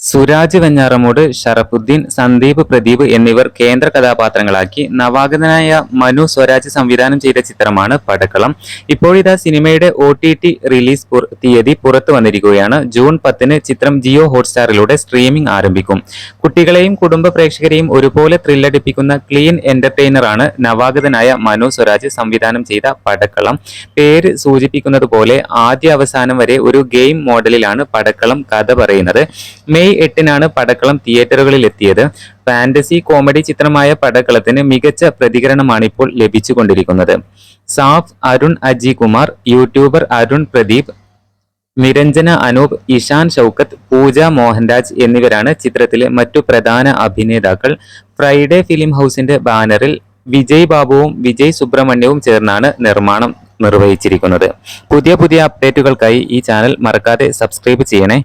സുരാജ് വെഞ്ഞാറമൂട് ഷറഫുദ്ദീൻ സന്ദീപ് പ്രദീപ് എന്നിവർ കേന്ദ്ര കഥാപാത്രങ്ങളാക്കി നവാഗതനായ മനു സ്വരാജ് സംവിധാനം ചെയ്ത ചിത്രമാണ് പടക്കളം. ഇപ്പോഴിതാ സിനിമയുടെ ഒ ടി ടി റിലീസ് തീയതി പുറത്തു വന്നിരിക്കുകയാണ്. ജൂൺ പത്തിന് ചിത്രം ജിയോ ഹോട്ട്സ്റ്റാറിലൂടെ സ്ട്രീമിംഗ് ആരംഭിക്കും. കുട്ടികളെയും കുടുംബ പ്രേക്ഷകരെയും ഒരുപോലെ ത്രില്ലടിപ്പിക്കുന്ന ക്ലീൻ എന്റർടൈനറാണ് നവാഗതനായ മനു സ്വരാജ് സംവിധാനം ചെയ്ത പടക്കളം. പേര് സൂചിപ്പിക്കുന്നത് പോലെ ആദ്യ അവസാനം വരെ ഒരു ഗെയിം മോഡലിലാണ് പടക്കളം കഥ പറയുന്നത്. മെയ് എട്ടിനാണ് പടക്കളം തിയേറ്ററുകളിൽ എത്തിയത് ഫാന്റസി കോമഡി ചിത്രമായ പടക്കളത്തിന് മികച്ച പ്രതികരണമാണ് ഇപ്പോൾ ലഭിച്ചുകൊണ്ടിരിക്കുന്നത്. സാഫ് അരുൺ അജി കുമാർ യൂട്യൂബർ അരുൺ പ്രദീപ് നിരഞ്ജന അനൂപ് ഇഷാൻ ഷൗക്കത്ത് പൂജ മോഹൻരാജ് എന്നിവരാണ് ചിത്രത്തിലെ മറ്റു പ്രധാന അഭിനേതാക്കൾ. ഫ്രൈഡേ ഫിലിം ഹൗസിന്റെ ബാനറിൽ വിജയ് ബാബുവും വിജയ് സുബ്രഹ്മണ്യവും ചേർന്നാണ് നിർമ്മാണം നിർവഹിച്ചിരിക്കുന്നത്. പുതിയ പുതിയ അപ്ഡേറ്റുകൾക്കായി ഈ ചാനൽ മറക്കാതെ സബ്സ്ക്രൈബ് ചെയ്യണേ.